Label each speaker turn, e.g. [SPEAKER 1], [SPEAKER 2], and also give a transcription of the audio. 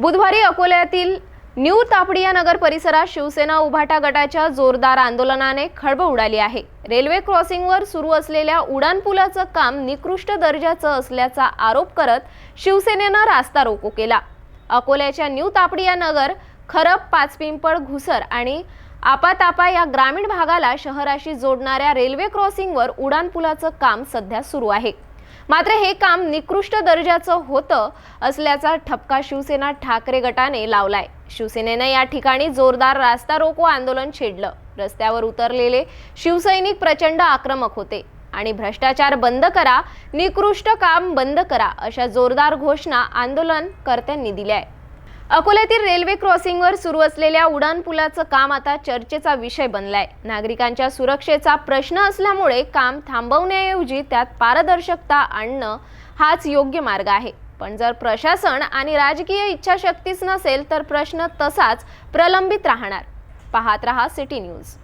[SPEAKER 1] बुधवारी अकोल्यातील न्यू तापडिया नगर परिसरात शिवसेना उभाटा गटाच्या जोरदार आंदोलनाने खळबळ उडाली आहे. रेल्वे क्रॉसिंगवर सुरू असलेल्या उडान पुलाचं काम निकृष्ट दर्जाचं असल्याचा आरोप करत शिवसेनेनं रास्ता रोको केला. अकोल्याच्या न्यू तापडिया नगर खरप पाचपिंपळ घुसर आणि आपातापा या ग्रामीण भागाला शहराशी जोडणाऱ्या रेल्वे क्रॉसिंगवर उडान पुलाचं काम सध्या सुरू आहे. मात्र हे काम निकृष्ट दर्जाचं होतं असल्याचा ठपका शिवसेना ठाकरे गटाने लावलाय. शिवसेनेनं या ठिकाणी जोरदार रास्ता रोको आंदोलन छेडलं. रस्त्यावर उतरलेले शिवसैनिक प्रचंड आक्रमक होते. आणि भ्रष्टाचार बंद करा निकृष्ट काम बंद करा अशा जोरदार घोषणा आंदोलनकर्त्यांनी दिल्या आहेत अकोल्यातील रेल्वे क्रॉसिंगवर सुरू असलेल्या उडान पुलाचं काम आता चर्चेचा विषय बनलाय. नागरिकांच्या सुरक्षेचा प्रश्न असल्यामुळे काम थांबवण्याऐवजी त्यात पारदर्शकता आणणं हाच योग्य मार्ग आहे. पण जर प्रशासन आणि राजकीय इच्छाशक्तीच नसेल तर प्रश्न तसाच प्रलंबित राहणार. पाहत रहा सिटी न्यूज.